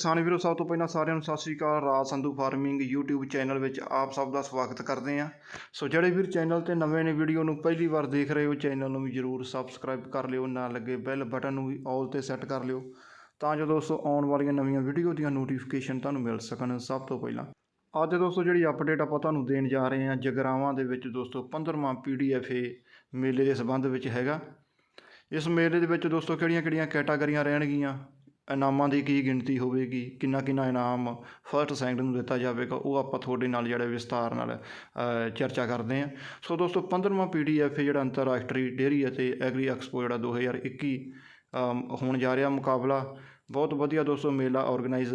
ਕਿਸਾਨ ਵੀਰੋ, ਸਭ ਤੋਂ ਪਹਿਲਾਂ ਸਾਰਿਆਂ ਨੂੰ ਸਤਿ ਸ੍ਰੀ ਅਕਾਲ। Raj Sandhu farming YouTube channel ਵਿੱਚ ਆਪ ਸਭ ਦਾ ਸਵਾਗਤ ਕਰਦੇ ਹਾਂ। ਸੋ ਜਿਹੜੇ ਵੀਰ ਚੈਨਲ ਤੇ ਨਵੇਂ ਨੇ ਵੀਡੀਓ ਨੂੰ ਪਹਿਲੀ ਵਾਰ ਦੇਖ ਰਹੇ ਹੋ ਚੈਨਲ ਨੂੰ ਵੀ ਜਰੂਰ ਸਬਸਕ੍ਰਾਈਬ ਕਰ ਲਿਓ ਨਾਲ ਲੱਗੇ ਬੈਲ ਬਟਨ ਨੂੰ ਵੀ ਆਲ ਤੇ ਸੈੱਟ ਕਰ ਲਿਓ, ਤਾਂ ਜੋ ਦੋਸਤੋ ਆਉਣ ਵਾਲੀਆਂ ਨਵੀਆਂ ਵੀਡੀਓ ਦੀਆਂ ਨੋਟੀਫਿਕੇਸ਼ਨ ਤੁਹਾਨੂੰ ਮਿਲ ਸਕਣ ਸਭ ਤੋਂ ਪਹਿਲਾਂ। ਅੱਜ ਦੋਸਤੋ ਜਿਹੜੀ ਅਪਡੇਟ ਆਪਾਂ ਤੁਹਾਨੂੰ ਦੇਣ ਜਾ ਰਹੇ ਹਾਂ, ਜਗਰਾਵਾਂ ਦੇ ਵਿੱਚ ਦੋਸਤੋ 15ਵਾਂ PDFA ਮੇਲੇ ਦੇ ਸੰਬੰਧ ਵਿੱਚ ਹੈਗਾ। ਇਸ ਮੇਲੇ ਦੇ ਵਿੱਚ ਦੋਸਤੋ ਕਿਹੜੀਆਂ ਕਿਹੜੀਆਂ ਕੈਟਾਗਰੀਆਂ ਰਹਿਣਗੀਆਂ? ਇਨਾਮਾਂ ਦੀ ਕੀ ਗਿਣਤੀ ਹੋਵੇਗੀ ਕਿੰਨਾ ਕਿੰਨਾ ਇਨਾਮ ਫਸਟ ਸੈਕਿੰਡ ਨੂੰ ਦਿੱਤਾ ਜਾਵੇਗਾ ਉਹ ਆਪਾਂ ਤੁਹਾਡੇ ਨਾਲ ਜਿਹੜਾ ਵਿਸਤਾਰ ਨਾਲ ਚਰਚਾ ਕਰਦੇ ਹਾਂ। ਸੋ ਦੋਸਤੋ 15ਵਾਂ ਪੀਡੀਐਫ ਜਿਹੜਾ ਅੰਤਰਰਾਸ਼ਟਰੀ ਡੇਅਰੀ ਅਤੇ ਐਗਰੀ ਐਕਸਪੋ ਜਿਹੜਾ 2021 ਅਮ, ਹੋਣ ਜਾ ਰਿਹਾ ਮੁਕਾਬਲਾ। ਬਹੁਤ ਵਧੀਆ ਦੋਸਤੋ ਮੇਲਾ ਆਰਗੇਨਾਈਜ਼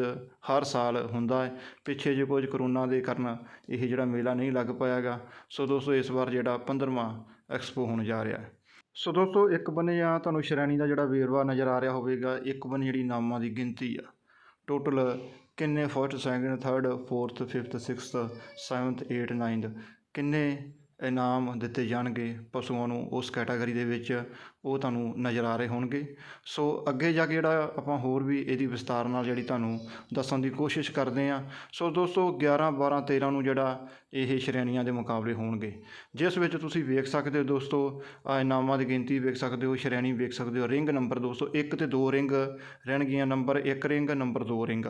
ਹਰ ਸਾਲ ਹੁੰਦਾ ਹੈ। ਪਿੱਛੇ ਜੇ ਕੁਝ ਕਰੋਨਾ ਦੇ ਕਾਰਨ ਇਹ ਜਿਹੜਾ ਮੇਲਾ ਨਹੀਂ ਲੱਗ ਪਾਇਆਗਾ। ਸੋ ਦੋਸਤੋ ਇਸ ਵਾਰ ਜਿਹੜਾ 15ਵਾਂ ਐਕਸਪੋ ਹੋਣ ਜਾ ਰਿਹਾ ਹੈ। ਸੋ ਦੋਸਤੋ, ਇੱਕ ਬੰਨੇ ਆ ਤੁਹਾਨੂੰ ਸ਼੍ਰੇਣੀ ਦਾ ਜਿਹੜਾ ਵੇਰਵਾ ਨਜ਼ਰ ਆ ਰਿਹਾ ਹੋਵੇਗਾ, ਇੱਕ ਬੰਨੇ ਜਿਹੜੀ ਨਾਮਾਂ ਦੀ ਗਿਣਤੀ ਆ। ਟੋਟਲ ਕਿੰਨੇ first second third fourth fifth sixth seventh eight ninth ਕਿੰਨੇ ਇਨਾਮ ਦਿੱਤੇ ਜਾਣਗੇ ਪਸ਼ੂਆਂ ਨੂੰ ਉਸ ਕੈਟਾਗਰੀ ਦੇ ਵਿੱਚ ਉਹ ਤੁਹਾਨੂੰ ਨਜ਼ਰ ਆ ਰਹੇ ਹੋਣਗੇ। ਸੋ ਅੱਗੇ ਜਾ ਕੇ ਜਿਹੜਾ ਆਪਾਂ ਹੋਰ ਵੀ ਇਹਦੀ ਵਿਸਤਾਰ ਨਾਲ ਜਿਹੜੀ ਤੁਹਾਨੂੰ ਦੱਸਣ ਦੀ ਕੋਸ਼ਿਸ਼ ਕਰਦੇ ਹਾਂ। ਸੋ ਦੋਸਤੋ 11 12 13 ਨੂੰ ਜਿਹੜਾ ਇਹ ਸ਼੍ਰੇਣੀਆਂ ਦੇ ਮੁਕਾਬਲੇ ਹੋਣਗੇ। ਜਿਸ ਵਿੱਚ ਤੁਸੀਂ ਵੇਖ ਸਕਦੇ ਹੋ ਦੋਸਤੋ, ਆਹ ਇਨਾਮਾਂ ਦੀ ਗਿਣਤੀ ਵੇਖ ਸਕਦੇ ਹੋ, ਸ਼੍ਰੇਣੀ ਵੇਖ ਸਕਦੇ ਹੋ। ਰਿੰਗ ਨੰਬਰ ਦੋਸਤੋ 1 ਤੇ 2 ਰਿੰਗ ਰਹਿਣਗੀਆਂ। Number 1 ring number 2 ring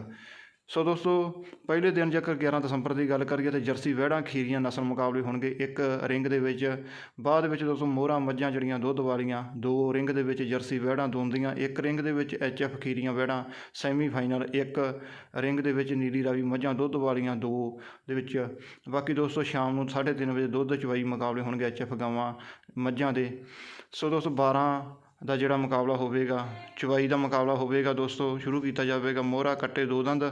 so ਦੋਸਤੋ, ਪਹਿਲੇ ਦਿਨ ਜੇਕਰ 11 ਦਸੰਬਰ ਦੀ ਗੱਲ ਕਰੀਏ ਤਾਂ ਜਰਸੀ ਵਹਿੜਾਂ ਖੀਰੀਆਂ ਨਸਲ ਮੁਕਾਬਲੇ ਹੋਣਗੇ। ਇੱਕ ਰਿੰਗ ਦੇ ਵਿੱਚ, ਬਾਅਦ ਵਿੱਚ ਦੋਸਤੋ ਮੋਹਰਾਂ ਮੱਝਾਂ ਜਿਹੜੀਆਂ ਦੁੱਧ ਵਾਲੀਆਂ, ਦੋ ਰਿੰਗ ਦੇ ਵਿੱਚ ਜਰਸੀ ਵਹਿੜਾਂ ਦੋਂਦੀਆਂ, ਇੱਕ ਰਿੰਗ ਦੇ ਵਿੱਚ ਐਫ ਖੀਰੀਆਂ ਵਹਿੜਾਂ ਸੈਮੀ ਫਾਈਨਲ ਇੱਕ ਰਿੰਗ ਦੇ ਵਿੱਚ ਨੀਲੀ ਰਾਵੀ ਮੱਝਾਂ ਦੁੱਧ ਵਾਲੀਆਂ ਦੋ ਦੇ ਵਿੱਚ। ਬਾਕੀ ਦੋਸਤੋ, ਸ਼ਾਮ ਨੂੰ 3:30 ਵਜੇ ਦੁੱਧ ਚਵਾਈ ਮੁਕਾਬਲੇ ਹੋਣਗੇ ਐਫ ਗਾਵਾਂ ਮੱਝਾਂ ਦੇ। ਸੋ ਦੋਸਤੋ 12 ਦਾ ਜਿਹੜਾ ਮੁਕਾਬਲਾ ਹੋਵੇਗਾ ਚਵਾਈ ਦਾ ਮੁਕਾਬਲਾ ਹੋਵੇਗਾ ਦੋਸਤੋ, ਸ਼ੁਰੂ ਕੀਤਾ ਜਾਵੇਗਾ, ਮੋਹਰਾ ਕੱਟੇ ਦੋ ਦੰਦ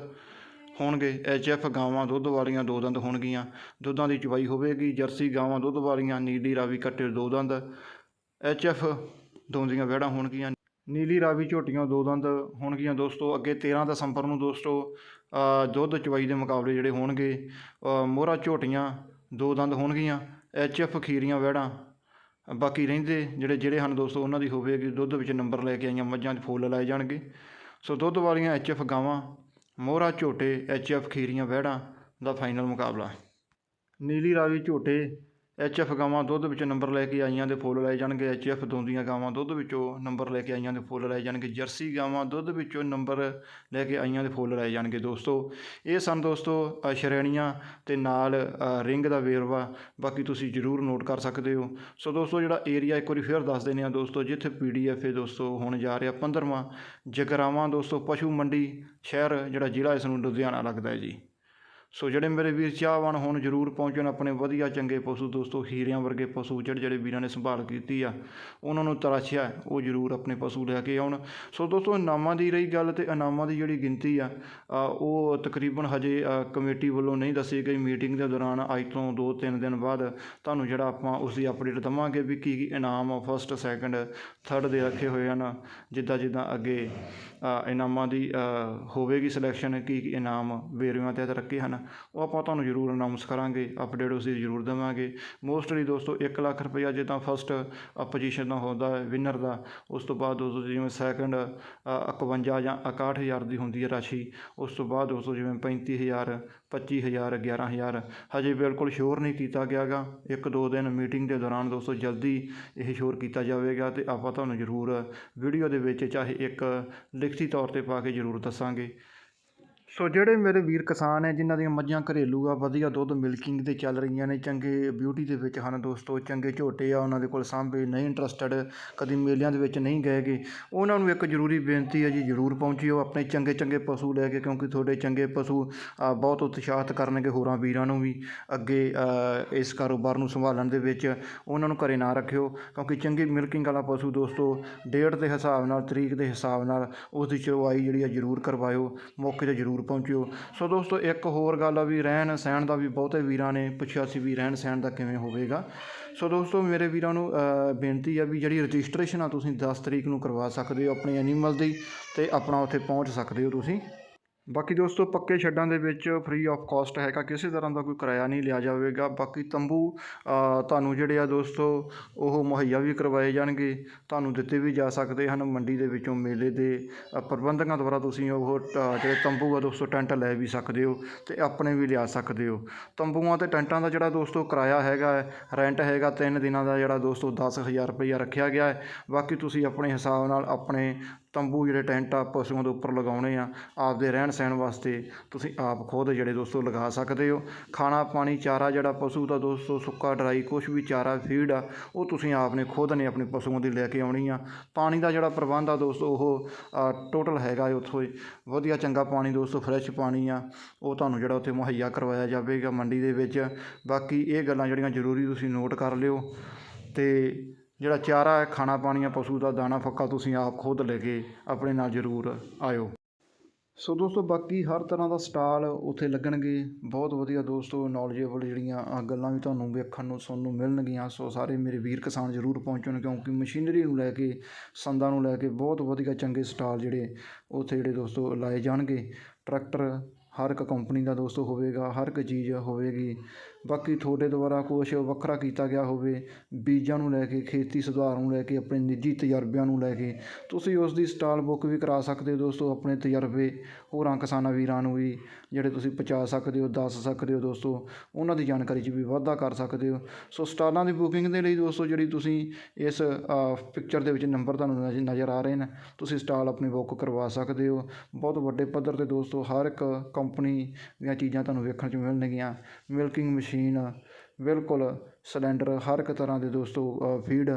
ਹੋਣਗੇ ਐਫ ਗਾਵਾਂ ਦੁੱਧ ਵਾਲੀਆਂ ਦੋ ਦੰਦ ਹੋਣਗੀਆਂ, ਦੁੱਧਾਂ ਦੀ ਚਵਾਈ ਹੋਵੇਗੀ, ਜਰਸੀ ਗਾਵਾਂ ਦੁੱਧ ਵਾਲੀਆਂ, ਨੀਲੀ ਰਾਵੀ ਕੱਟੇ ਦੋ ਦੰਦ ਐਫ ਦੋਂਦੀਆਂ ਵਿਹੜਾਂ ਹੋਣਗੀਆਂ, ਨੀਲੀ ਰਾਵੀ ਝੋਟੀਆਂ ਦੋ ਦੰਦ ਹੋਣਗੀਆਂ ਦੋਸਤੋ, ਅੱਗੇ 13 ਦਸੰਬਰ ਨੂੰ ਦੋਸਤੋ ਦੁੱਧ ਚਵਾਈ ਦੇ ਮੁਕਾਬਲੇ ਜਿਹੜੇ ਹੋਣਗੇ ਮੋਹਰਾ ਝੋਟੀਆਂ ਦੋ ਦੰਦ ਹੋਣਗੀਆਂ ਐਫ ਖੀਰੀਆਂ ਵਿਹੜਾਂ ਬਾਕੀ ਰਹਿੰਦੇ ਜਿਹੜੇ ਜਿਹੜੇ ਹਨ ਦੋਸਤੋ, ਉਹਨਾਂ ਦੀ ਹੋਵੇਗੀ ਦੁੱਧ ਵਿੱਚ ਨੰਬਰ ਲੈ ਕੇ ਆਈਆਂ ਮੱਝਾਂ 'ਚ ਫੁੱਲ ਲਾਏ ਜਾਣਗੇ। ਸੋ ਦੁੱਧ ਵਾਲੀਆਂ ਐਫ ਗਾਵਾਂ, ਮੋਹਰਾ ਝੋਟੇ ਐਫ ਖੀਰੀਆਂ, ਵਹਿੜਾਂ ਦਾ ਫਾਈਨਲ ਮੁਕਾਬਲਾ। ਨੀਲੀ ਰਾਵੀ ਝੋਟੇ ਐਫ ਗਾਵਾਂ ਦੁੱਧ ਵਿੱਚੋਂ ਨੰਬਰ ਲੈ ਕੇ ਆਈਆਂ ਦੇ ਫੁੱਲ ਲਏ ਜਾਣਗੇ। ਐਫ ਦੋਂਦੀਆਂ ਗਾਵਾਂ ਦੁੱਧ ਵਿੱਚੋਂ ਨੰਬਰ ਲੈ ਕੇ ਆਈਆਂ ਦੇ ਫੁੱਲ ਲਾਏ ਜਾਣਗੇ। ਜਰਸੀ ਗਾਵਾਂ ਦੁੱਧ ਵਿੱਚੋਂ ਨੰਬਰ ਲੈ ਕੇ ਆਈਆਂ ਦੇ ਫੁੱਲ ਲਏ ਜਾਣਗੇ ਦੋਸਤੋ। ਇਹ ਸਨ ਦੋਸਤੋ ਸ਼੍ਰੇਣੀਆਂ ਤੇ ਨਾਲ ਰਿੰਗ ਦਾ ਵੇਰਵਾ। ਬਾਕੀ ਤੁਸੀਂ ਜ਼ਰੂਰ ਨੋਟ ਕਰ ਸਕਦੇ ਹੋ। ਸੋ ਦੋਸਤੋ, ਜਿਹੜਾ ਏਰੀਆ ਇੱਕ ਵਾਰੀ ਫਿਰ ਦੱਸ ਦਿੰਦੇ ਆ ਦੋਸਤੋ, ਜਿੱਥੇ ਪੀਡੀਐਫ ਇਹ ਦੋਸਤੋ ਹੁਣ ਜਾ ਰਿਹਾ 15ਵਾਂ ਜਗਰਾਵਾਂ ਦੋਸਤੋ, ਪਸ਼ੂ ਮੰਡੀ ਸ਼ਹਿਰ ਜਿਹੜਾ ਜ਼ਿਲ੍ਹਾ ਇਸ ਨੂੰ ਲੁਧਿਆਣਾ ਲੱਗਦਾ ਹੈ ਜੀ। ਸੋ ਜਿਹੜੇ ਮੇਰੇ ਵੀਰ ਚਾਹਵਾਨ ਹੋਣ ਜ਼ਰੂਰ ਪਹੁੰਚਣ, ਆਪਣੇ ਵਧੀਆ ਚੰਗੇ ਪਸ਼ੂ ਦੋਸਤੋ, ਹੀਰਿਆਂ ਵਰਗੇ ਪਸ਼ੂ ਜਿਹੜੇ ਜਿਹੜੇ ਵੀਰਾਂ ਨੇ ਸੰਭਾਲ ਕੀਤੀ ਆ, ਉਹਨਾਂ ਨੂੰ ਤਰਾਸ਼ਿਆ ਉਹ ਜ਼ਰੂਰ ਆਪਣੇ ਪਸ਼ੂ ਲੈ ਕੇ ਆਉਣ। ਸੋ ਦੋਸਤੋ, ਇਨਾਮਾਂ ਦੀ ਰਹੀ ਗੱਲ ਤੇ ਇਨਾਮਾਂ ਦੀ ਜਿਹੜੀ ਗਿਣਤੀ ਆ ਉਹ ਤਕਰੀਬਨ ਹਜੇ ਕਮੇਟੀ ਵੱਲੋਂ ਨਹੀਂ ਦੱਸੀ ਗਈ। ਮੀਟਿੰਗ ਦੇ ਦੌਰਾਨ ਅੱਜ ਤੋਂ 2-3 ਦਿਨ ਬਾਅਦ ਤੁਹਾਨੂੰ ਜਿਹੜਾ ਆਪਾਂ ਉਸ ਦੀ ਅਪਡੇਟ ਦਵਾਂਗੇ ਵੀ ਕੀ ਕੀ ਇਨਾਮ ਫਸਟ ਸੈਕੰਡ ਥਰਡ ਦੇ ਰੱਖੇ ਹੋਏ ਹਨ, ਜਿੱਦਾਂ ਜਿੱਦਾਂ ਅੱਗੇ ਇਨਾਮਾਂ ਦੀ ਹੋਵੇਗੀ ਸਿਲੈਕਸ਼ਨ ਕੀ ਕੀ ਇਨਾਮ ਵੇਰਵਿਆਂ ਤਹਿਤ ਰੱਖੇ ਹਨ। ਉਹ ਆਪਾਂ ਤੁਹਾਨੂੰ ਜ਼ਰੂਰ ਅਨਾਉਂਸ ਕਰਾਂਗੇ ਅਪਡੇਟ ਉਸ ਦੀ ਜ਼ਰੂਰ ਦੇਵਾਂਗੇ। ਮੋਸਟਲੀ ਦੋਸਤੋ 1 ਲੱਖ ਰੁਪਇਆ ਜੇ ਤਾਂ ਫਸਟ ਪੋਜੀਸ਼ਨ ਦਾ ਹੁੰਦਾ ਹੈ ਵਿਨਰ ਦਾ, ਉਸ ਤੋਂ ਬਾਅਦ ਦੋਸਤੋ ਜਿਵੇਂ ਸੈਕੰਡ 51 ਜਾਂ 61000 ਦੀ ਹੁੰਦੀ ਹੈ ਰਾਸ਼ੀ, ਉਸ ਤੋਂ ਬਾਅਦ ਦੋਸਤੋ ਜਿਵੇਂ 35000 25000 11000 ਹਜੇ ਬਿਲਕੁਲ ਸ਼ੋਰ ਨਹੀਂ ਕੀਤਾ ਗਿਆਗਾ। ਇੱਕ ਦੋ ਦਿਨ ਮੀਟਿੰਗ ਦੇ ਦੌਰਾਨ ਦੋਸਤੋ ਜਲਦੀ ਇਹ ਸ਼ੋਰ ਕੀਤਾ ਜਾਵੇਗਾ ਤੇ ਆਪਾਂ ਤੁਹਾਨੂੰ ਜ਼ਰੂਰ ਵੀਡੀਓ ਦੇ ਵਿੱਚ ਚਾਹੇ ਇੱਕ ਲਿਖਤੀ ਤੌਰ ਤੇ ਪਾ ਕੇ ਜ਼ਰੂਰ ਦੱਸਾਂਗੇ। ਸੋ ਜਿਹੜੇ ਮੇਰੇ ਵੀਰ ਕਿਸਾਨ ਹੈ, ਜਿਨ੍ਹਾਂ ਦੀਆਂ ਮੱਝਾਂ ਘਰੇਲੂ ਆ, ਵਧੀਆ ਦੁੱਧ ਮਿਲਕਿੰਗ ਤੇ ਚੱਲ ਰਹੀਆਂ ਨੇ, ਚੰਗੇ ਬਿਊਟੀ ਦੇ ਵਿੱਚ ਹਨ ਦੋਸਤੋ, ਚੰਗੇ ਝੋਟੇ ਆ, ਉਹਨਾਂ ਦੇ ਕੋਲ ਸਾਂਭੇ, ਨਹੀਂ ਇੰਟਰਸਟਡ ਕਦੀ ਮੇਲਿਆਂ ਦੇ ਵਿੱਚ ਨਹੀਂ ਗਏਗੇ ਉਹਨਾਂ ਨੂੰ ਇੱਕ ਜ਼ਰੂਰੀ ਬੇਨਤੀ ਹੈ ਜੀ, ਜ਼ਰੂਰ ਪਹੁੰਚਿਓ, ਆਪਣੇ ਚੰਗੇ ਚੰਗੇ ਪਸ਼ੂ ਲੈ ਕੇ, ਕਿਉਂਕਿ ਤੁਹਾਡੇ ਚੰਗੇ ਪਸ਼ੂ ਬਹੁਤ ਉਤਸ਼ਾਹਿਤ ਕਰਨਗੇ ਹੋਰਾਂ ਵੀਰਾਂ ਨੂੰ ਵੀ। ਅੱਗੇ ਇਸ ਕਾਰੋਬਾਰ ਨੂੰ ਸੰਭਾਲਣ ਦੇ ਵਿੱਚ ਉਹਨਾਂ ਨੂੰ ਘਰੇ ਨਾ ਰੱਖਿਓ, ਕਿਉਂਕਿ ਚੰਗੀ ਮਿਲਕਿੰਗ ਵਾਲਾ ਪਸ਼ੂ ਦੋਸਤੋ ਡੇਟ ਦੇ ਹਿਸਾਬ ਨਾਲ, ਤਰੀਕ ਦੇ ਹਿਸਾਬ ਨਾਲ ਉਸ ਦੀ ਚਰਵਾਈ ਜਿਹੜੀ ਆ ਜ਼ਰੂਰ ਕਰਵਾਇਓ, ਮੌਕੇ ਤੇ ਜ਼ਰੂਰ ਪਹੁੰਚਿਓ। ਸੋ ਦੋਸਤੋ, ਇੱਕ ਹੋਰ ਗੱਲ ਆ ਵੀ ਰਹਿਣ ਸਹਿਣ ਦਾ ਵੀ ਬਹੁਤੇ ਵੀਰਾਂ ਨੇ ਪੁੱਛਿਆ ਸੀ ਵੀ ਰਹਿਣ ਸਹਿਣ ਦਾ ਕਿਵੇਂ ਹੋਵੇਗਾ। ਸੋ ਦੋਸਤੋ, ਮੇਰੇ ਵੀਰਾਂ ਨੂੰ ਬੇਨਤੀ ਆ ਵੀ ਜਿਹੜੀ ਰਜਿਸਟ੍ਰੇਸ਼ਨ ਆ ਤੁਸੀਂ 10 ਤਰੀਕ ਨੂੰ ਕਰਵਾ ਸਕਦੇ ਹੋ ਆਪਣੇ ਐਨੀਮਲ ਦੀ ਤੇ ਆਪਣਾ ਉੱਥੇ ਪਹੁੰਚ ਸਕਦੇ ਹੋ ਤੁਸੀਂ। ਬਾਕੀ ਦੋਸਤੋ, ਪੱਕੇ ਸ਼ੈੱਡਾਂ ਦੇ ਵਿੱਚ ਫ੍ਰੀ ਆਫ ਕਾਸਟ ਹੈਗਾ, ਕਿਸੇ ਤਰ੍ਹਾਂ ਦਾ ਕੋਈ ਕਿਰਾਇਆ ਨਹੀਂ ਲਿਆ ਜਾਵੇਗਾ। ਬਾਕੀ ਤੰਬੂ ਤੁਹਾਨੂੰ ਜਿਹੜੇ ਆ ਦੋਸਤੋ, ਉਹ ਮੁਹੱਈਆ ਵੀ ਕਰਵਾਏ ਜਾਣਗੇ। ਤੁਹਾਨੂੰ ਦਿੱਤੇ ਵੀ ਜਾ ਸਕਦੇ ਹਨ ਮੰਡੀ ਦੇ ਵਿੱਚੋਂ ਮੇਲੇ ਦੇ ਪ੍ਰਬੰਧਕਾਂ ਦੁਆਰਾ ਤੁਸੀਂ ਉਹ ਟ- ਜਿਹੜੇ ਤੰਬੂ ਆ ਦੋਸਤੋ, ਟੈਂਟ ਲੈ ਵੀ ਸਕਦੇ ਹੋ ਤੇ ਆਪਣੇ ਵੀ ਲਿਆ ਸਕਦੇ ਹੋ। ਤੰਬੂਆਂ ਤੇ ਟੈਂਟਾਂ ਦਾ ਜਿਹੜਾ ਦੋਸਤੋ ਕਿਰਾਇਆ ਹੈਗਾ ਰੈਂਟ ਹੈਗਾ ਤਿੰਨ ਦਿਨਾਂ ਦਾ ਜਿਹੜਾ ਦੋਸਤੋ 10000 ਰੁਪਈਆ ਰੱਖਿਆ ਗਿਆ ਹੈ। ਬਾਕੀ ਤੁਸੀਂ ਆਪਣੇ ਹਿਸਾਬ ਨਾਲ ਆਪਣੇ ਤੰਬੂ ਜਿਹੜੇ ਟੈਂਟ ਆ, ਪਸ਼ੂਆਂ ਦੇ ਉੱਪਰ ਲਗਾਉਣੇ ਆ, ਆਪਦੇ ਰਹਿਣ ਸਹਿਣ ਵਾਸਤੇ ਤੁਸੀਂ ਆਪ ਖੁਦ ਜਿਹੜੇ ਦੋਸਤੋ ਲਗਾ ਸਕਦੇ ਹੋ। ਖਾਣਾ ਪਾਣੀ, ਚਾਰਾ ਜਿਹੜਾ ਪਸ਼ੂ ਦਾ ਦੋਸਤੋ, ਸੁੱਕਾ, ਡਰਾਈ, ਕੁਛ ਵੀ ਚਾਰਾ, ਫੀਡ ਆ, ਉਹ ਤੁਸੀਂ ਆਪ ਨੇ ਖੁਦ ਨੇ ਆਪਣੇ ਪਸ਼ੂਆਂ ਦੀ ਲੈ ਕੇ ਆਉਣੀ ਆ। ਪਾਣੀ ਦਾ ਜਿਹੜਾ ਪ੍ਰਬੰਧ ਆ ਦੋਸਤੋ, ਉਹ ਟੋਟਲ ਹੈਗਾ ਹੈ ਉੱਥੋਂ ਵਧੀਆ ਚੰਗਾ ਪਾਣੀ ਦੋਸਤੋ ਫਰੈਸ਼ ਪਾਣੀ ਆ। ਉਹ ਤੁਹਾਨੂੰ ਜਿਹੜਾ ਉੱਥੇ ਮੁਹੱਈਆ ਕਰਵਾਇਆ ਜਾਵੇਗਾ ਮੰਡੀ ਦੇ ਵਿੱਚ। ਬਾਕੀ ਇਹ ਗੱਲਾਂ ਜਿਹੜੀਆਂ ਜ਼ਰੂਰੀ ਤੁਸੀਂ ਨੋਟ ਕਰ ਲਿਓ। ਤੇ ਜਿਹੜਾ ਚਾਰਾ ਹੈ, ਖਾਣਾ ਪਾਣੀ ਆ ਪਸ਼ੂ ਦਾ ਦਾਣਾ ਫੱਕਾ ਤੁਸੀਂ ਆਪ ਖੁਦ ਲੈ ਕੇ ਆਪਣੇ ਨਾਲ ਜ਼ਰੂਰ ਆਇਓ। ਸੋ ਦੋਸਤੋ, ਬਾਕੀ ਹਰ ਤਰ੍ਹਾਂ ਦਾ ਸਟਾਲ ਉੱਥੇ ਲੱਗਣਗੇ। ਬਹੁਤ ਵਧੀਆ ਦੋਸਤੋ ਨੌਲੇਜੇਬਲ ਜਿਹੜੀਆਂ ਗੱਲਾਂ ਵੀ ਤੁਹਾਨੂੰ ਵੇਖਣ ਨੂੰ, ਸੁਣਨ ਨੂੰ ਮਿਲਣਗੀਆਂ। ਸੋ ਸਾਰੇ ਮੇਰੇ ਵੀਰ ਕਿਸਾਨ ਜ਼ਰੂਰ ਪਹੁੰਚਣ, ਕਿਉਂਕਿ ਮਸ਼ੀਨਰੀ ਨੂੰ ਲੈ ਕੇ, ਸੰਦਾਂ ਨੂੰ ਲੈ ਕੇ ਬਹੁਤ ਵਧੀਆ ਚੰਗੇ ਸਟਾਲ ਜਿਹੜੇ ਉੱਥੇ ਜਿਹੜੇ ਦੋਸਤੋ ਲਾਏ ਜਾਣਗੇ। ਟਰੈਕਟਰ ਹਰ ਇੱਕ ਕੰਪਨੀ ਦਾ ਦੋਸਤੋ ਹੋਵੇਗਾ, ਹਰ ਇੱਕ ਚੀਜ਼ ਹੋਵੇਗੀ। ਬਾਕੀ ਤੁਹਾਡੇ ਦੁਆਰਾ ਕੁਛ ਵੱਖਰਾ ਕੀਤਾ ਗਿਆ ਹੋਵੇ, ਬੀਜਾਂ ਨੂੰ ਲੈ ਕੇ, ਖੇਤੀ ਸੁਧਾਰ ਨੂੰ ਲੈ ਕੇ, ਆਪਣੇ ਨਿੱਜੀ ਤਜਰਬਿਆਂ ਨੂੰ ਲੈ ਕੇ, ਤੁਸੀਂ ਉਸ ਦੀ ਸਟਾਲ ਬੁੱਕ ਵੀ ਕਰਾ ਸਕਦੇ ਹੋ ਦੋਸਤੋ, ਆਪਣੇ ਤਜਰਬੇ। ਹੋਰਾਂ ਕਿਸਾਨਾਂ ਵੀਰਾਂ ਨੂੰ ਵੀ, ਜਿਹੜੇ ਤੁਸੀਂ ਪਹੁੰਚਾ ਸਕਦੇ ਹੋ, ਦੱਸ ਸਕਦੇ ਹੋ ਦੋਸਤੋ, ਉਹਨਾਂ ਦੀ ਜਾਣਕਾਰੀ 'ਚ ਵੀ ਵਾਧਾ ਕਰ ਸਕਦੇ ਹੋ। ਸੋ ਸਟਾਲਾਂ ਦੀ ਬੁਕਿੰਗ ਦੇ ਲਈ ਦੋਸਤੋ, ਜਿਹੜੀ ਤੁਸੀਂ ਇਸ ਪਿਕਚਰ ਦੇ ਵਿੱਚ ਨੰਬਰ ਤੁਹਾਨੂੰ ਨਜ਼ਰ ਆ ਰਹੇ ਨੇ, ਤੁਸੀਂ ਸਟਾਲ ਆਪਣੀ ਬੁੱਕ ਕਰਵਾ ਸਕਦੇ ਹੋ। ਬਹੁਤ ਵੱਡੇ ਪੱਧਰ ਤੇ ਦੋਸਤੋ, ਹਰ ਇੱਕ ਕੰਪਨੀ ਦੀਆਂ ਚੀਜ਼ਾਂ ਤੁਹਾਨੂੰ ਵੇਖਣ 'ਚ ਮਿਲਣਗੀਆਂ। ਮਿਲਕਿੰਗ ਮਸ਼ੀਨ ਮਸ਼ੀਨ, ਬਿਲਕੁਲ ਸਿਲੰਡਰ ਹਰ ਇੱਕ ਤਰ੍ਹਾਂ ਦੇ ਦੋਸਤੋ ਫੀਡ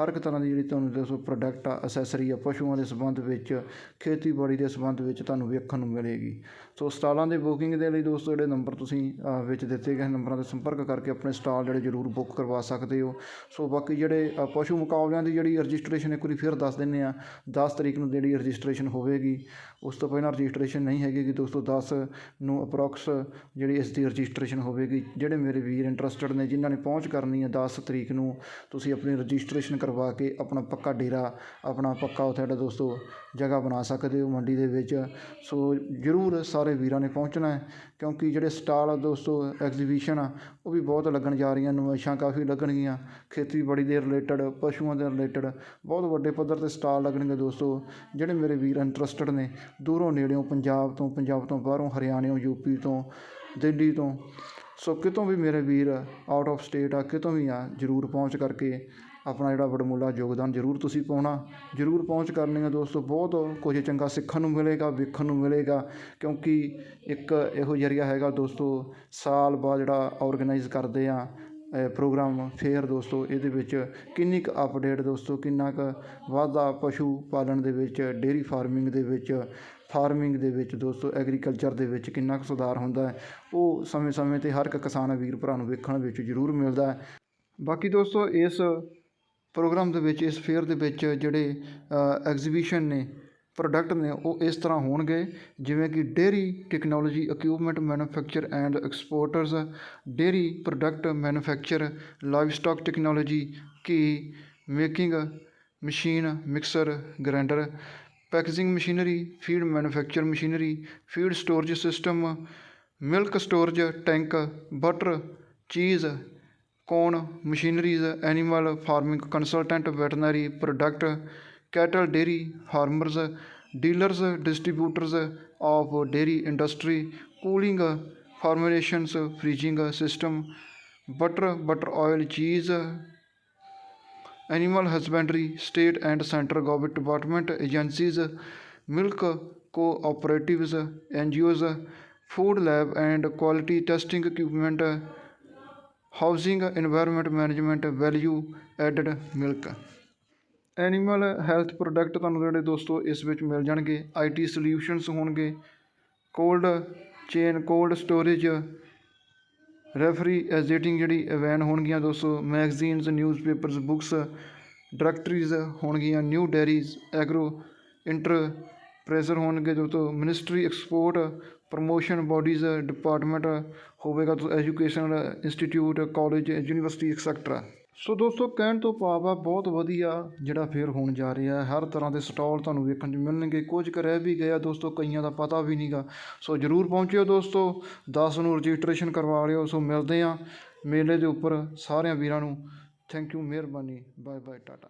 ਹਰ ਇੱਕ ਤਰ੍ਹਾਂ ਦੀ ਜਿਹੜੀ ਤੁਹਾਨੂੰ ਦੱਸੋ ਪ੍ਰੋਡਕਟ ਆ ਅਸੈਸਰੀ ਆ, ਪਸ਼ੂਆਂ ਦੇ ਸੰਬੰਧ ਵਿੱਚ, ਖੇਤੀਬਾੜੀ ਦੇ ਸੰਬੰਧ ਵਿੱਚ ਤੁਹਾਨੂੰ ਵੇਖਣ ਨੂੰ ਮਿਲੇਗੀ। ਸੋ ਸਟਾਲਾਂ ਦੀ ਬੁਕਿੰਗ ਦੇ ਲਈ ਦੋਸਤੋ, ਜਿਹੜੇ ਨੰਬਰ ਤੁਸੀਂ ਵਿੱਚ ਦਿੱਤੇ ਗਏ ਨੰਬਰਾਂ 'ਤੇ ਸੰਪਰਕ ਕਰਕੇ ਆਪਣੇ ਸਟਾਲ ਜਿਹੜੇ ਜ਼ਰੂਰ ਬੁੱਕ ਕਰਵਾ ਸਕਦੇ ਹੋ। ਸੋ ਬਾਕੀ ਜਿਹੜੇ ਪਸ਼ੂ ਮੁਕਾਬਲਿਆਂ ਦੀ ਜਿਹੜੀ ਰਜਿਸਟ੍ਰੇਸ਼ਨ, ਇੱਕ ਵਾਰੀ ਫਿਰ ਦੱਸ ਦਿੰਦੇ ਆ 10 ਤਰੀਕ ਨੂੰ ਜਿਹੜੀ ਰਜਿਸਟ੍ਰੇਸ਼ਨ ਹੋਵੇਗੀ, ਉਸ ਤੋਂ ਪਹਿਲਾਂ ਰਜਿਸਟ੍ਰੇਸ਼ਨ ਨਹੀਂ ਹੈਗੀ ਕਿ ਦੋਸਤੋ 10 ਨੂੰ ਅਪਰੋਕਸ ਜਿਹੜੀ ਇਸ ਦੀ ਰਜਿਸਟ੍ਰੇਸ਼ਨ ਹੋਵੇਗੀ। ਜਿਹੜੇ ਮੇਰੇ ਵੀਰ ਇੰਟਰਸਟਡ ਨੇ, ਜਿਨ੍ਹਾਂ ਨੇ ਪਹੁੰਚ ਕਰਨੀ ਹੈ 10 ਤਰੀਕ ਨੂੰ, ਤੁਸੀਂ ਆਪਣੀ ਰਜਿਸਟ੍ਰੇਸ਼ਨ ਕਰਵਾ ਕੇ ਆਪਣਾ ਪੱਕਾ ਡੇਰਾ, ਆਪਣਾ ਪੱਕਾ ਉੱਥੇ ਜਿਹੜਾ ਦੋਸਤੋ ਜਗ੍ਹਾ ਬਣਾ ਸਕਦੇ ਹੋ ਮੰਡੀ ਦੇ ਵਿੱਚ। ਸੋ ਜ਼ਰੂਰ ਸਾਰੇ ਵੀਰਾਂ ਨੇ ਪਹੁੰਚਣਾ ਹੈ, ਕਿਉਂਕਿ ਜਿਹੜੇ ਸਟਾਲ ਆ ਦੋਸਤੋ, ਐਗਜ਼ੀਬਿਸ਼ਨ ਆ, ਉਹ ਵੀ ਬਹੁਤ ਲੱਗਣ ਜਾ ਰਹੀਆਂ, ਨੁਮਾਇਸ਼ਾਂ ਕਾਫੀ ਲੱਗਣਗੀਆਂ। ਖੇਤੀਬਾੜੀ ਦੇ ਰਿਲੇਟਡ, ਪਸ਼ੂਆਂ ਦੇ ਰਿਲੇਟਡ, ਬਹੁਤ ਵੱਡੇ ਪੱਧਰ ਤੇ ਸਟਾਲ ਲੱਗਣਗੇ ਦੋਸਤੋ। ਜਿਹੜੇ ਮੇਰੇ ਵੀਰ ਇੰਟਰਸਟਡ ਨੇ, ਦੂਰੋਂ ਨੇੜਿਓਂ ਪੰਜਾਬ ਤੋਂ ਪੰਜਾਬ ਤੋਂ ਬਾਹਰੋਂ ਹਰਿਆਣਿਓਂ ਯੂਪੀ ਤੋਂ, ਦਿੱਲੀ ਤੋਂ। ਸੋ ਕਿਤੋਂ ਵੀ ਮੇਰੇ ਵੀਰ ਆਊਟ ਆਫ ਸਟੇਟ ਆ, ਕਿਤੋਂ ਵੀ ਆ, ਜ਼ਰੂਰ ਪਹੁੰਚ ਕਰਕੇ ਆਪਣਾ ਜਿਹੜਾ ਵਡਮੁੱਲਾ ਯੋਗਦਾਨ ਜ਼ਰੂਰ ਤੁਸੀਂ ਪਾਉਣਾ, ਜ਼ਰੂਰ ਪਹੁੰਚ ਕਰਨੀ ਹੈ ਦੋਸਤੋ, ਬਹੁਤ ਕੁਝ ਚੰਗਾ ਸਿੱਖਣ ਨੂੰ ਮਿਲੇਗਾ, ਵੇਖਣ ਨੂੰ ਮਿਲੇਗਾ, ਕਿਉਂਕਿ ਇੱਕ ਇਹੋ ਜਰੀਆ ਹੈਗਾ ਦੋਸਤੋ, ਸਾਲ ਬਾਅਦ ਜਿਹੜਾ ਆਰਗੇਨਾਈਜ਼ ਕਰਦੇ ਆ ਪ੍ਰੋਗਰਾਮ ਫੇਅਰ ਦੋਸਤੋ, ਇਹਦੇ ਵਿੱਚ ਕਿੰਨੀ ਕੁ ਅਪਡੇਟ ਦੋਸਤੋ, ਕਿੰਨਾ ਕੁ ਵਾਧਾ ਪਸ਼ੂ ਪਾਲਣ ਦੇ ਵਿੱਚ ਡੇਅਰੀ ਫਾਰਮਿੰਗ ਦੇ ਵਿੱਚ ਫਾਰਮਿੰਗ ਦੇ ਵਿੱਚ ਦੋਸਤੋ ਐਗਰੀਕਲਚਰ ਦੇ ਵਿੱਚ ਕਿੰਨਾ ਕੁ ਸੁਧਾਰ ਹੁੰਦਾ ਹੈ, ਉਹ ਸਮੇਂ-ਸਮੇਂ ਤੇ ਹਰ ਇੱਕ ਕਿਸਾਨ ਵੀਰ ਭਰਾ ਨੂੰ ਵੇਖਣ ਵਿੱਚ ਜ਼ਰੂਰ ਮਿਲਦਾ ਹੈ। ਬਾਕੀ ਦੋਸਤੋ, ਇਸ ਪ੍ਰੋਗਰਾਮ ਦੇ ਵਿੱਚ, ਇਸ ਫੇਅਰ ਦੇ ਵਿੱਚ ਜਿਹੜੇ ਐਗਜ਼ੀਬਿਸ਼ਨ ਨੇ ਪ੍ਰੋਡਕਟ ਨੇ, ਉਹ ਇਸ ਤਰ੍ਹਾਂ ਹੋਣਗੇ, ਜਿਵੇਂ ਕਿ dairy technology equipment manufacture and exporters dairy product manufacture livestock technology ghee making machine mixer grinder packaging machinery feed manufacture machinery feed storage system milk storage tank butter cheese ਕੌਣ machineries, animal farming consultant, veterinary product, cattle dairy farmers dealers distributors of dairy industry, cooling formulations freezing system, butter butter oil, cheese, animal husbandry, state and centre government department, agencies, milk cooperatives NGOs, food lab and quality testing equipment housing environment management value added milk animal health product ਤੁਹਾਨੂੰ ਜਿਹੜੇ ਦੋਸਤੋ ਇਸ ਵਿੱਚ ਮਿਲ ਜਾਣਗੇ। I T solutions ਹੋਣਗੇ। Cold chain cold storage ਰੈਫਰੀ refrigerating ਜਿਹੜੀ ਇਵੈਨ ਹੋਣਗੀਆਂ ਦੋਸਤੋ ਮੈਗਜ਼ੀਨਸ ਨਿਊਜ਼ਪੇਪਰਸ ਬੁੱਕਸ ਡਾਇਰੈਕਟਰੀਜ਼ ਹੋਣਗੀਆਂ ਨਿਊ ਡੈਰੀਜ਼ ਐਗਰੋ ਇੰਟਰਪ੍ਰੈਸਰ ਹੋਣਗੇ ਦੋਸਤੋ ministry export promotion bodies department ਹੋਵੇਗਾ ਤੋਂ educational institute college university etcetera so ਦੋਸਤੋ, ਕਹਿਣ ਤੋਂ ਭਾਵ ਆ, ਬਹੁਤ ਵਧੀਆ ਜਿਹੜਾ ਫੇਰ ਹੋਣ ਜਾ ਰਿਹਾ ਹੈ ਹਰ ਤਰ੍ਹਾਂ ਦੇ ਸਟਾਲ ਤੁਹਾਨੂੰ ਵੇਖਣ ਨੂੰ ਮਿਲਣਗੇ। ਕੁਝ ਕੁ ਰਹਿ ਵੀ ਗਿਆ ਦੋਸਤੋ, ਕਈਆਂ ਦਾ ਪਤਾ ਵੀ ਨਹੀਂਗਾ ਸੋ ਜਰੂਰ ਪਹੁੰਚਿਓ ਦੋਸਤੋ 10 ਨੂੰ ਰਜਿਸਟ੍ਰੇਸ਼ਨ ਕਰਵਾ ਲਿਓ। ਸੋ ਮਿਲਦੇ ਆ ਮੇਲੇ ਦੇ ਉੱਪਰ ਸਾਰਿਆਂ ਵੀਰਾਂ ਨੂੰ। ਥੈਂਕ ਯੂ ਮਿਹਰਬਾਨੀ। Bye bye tata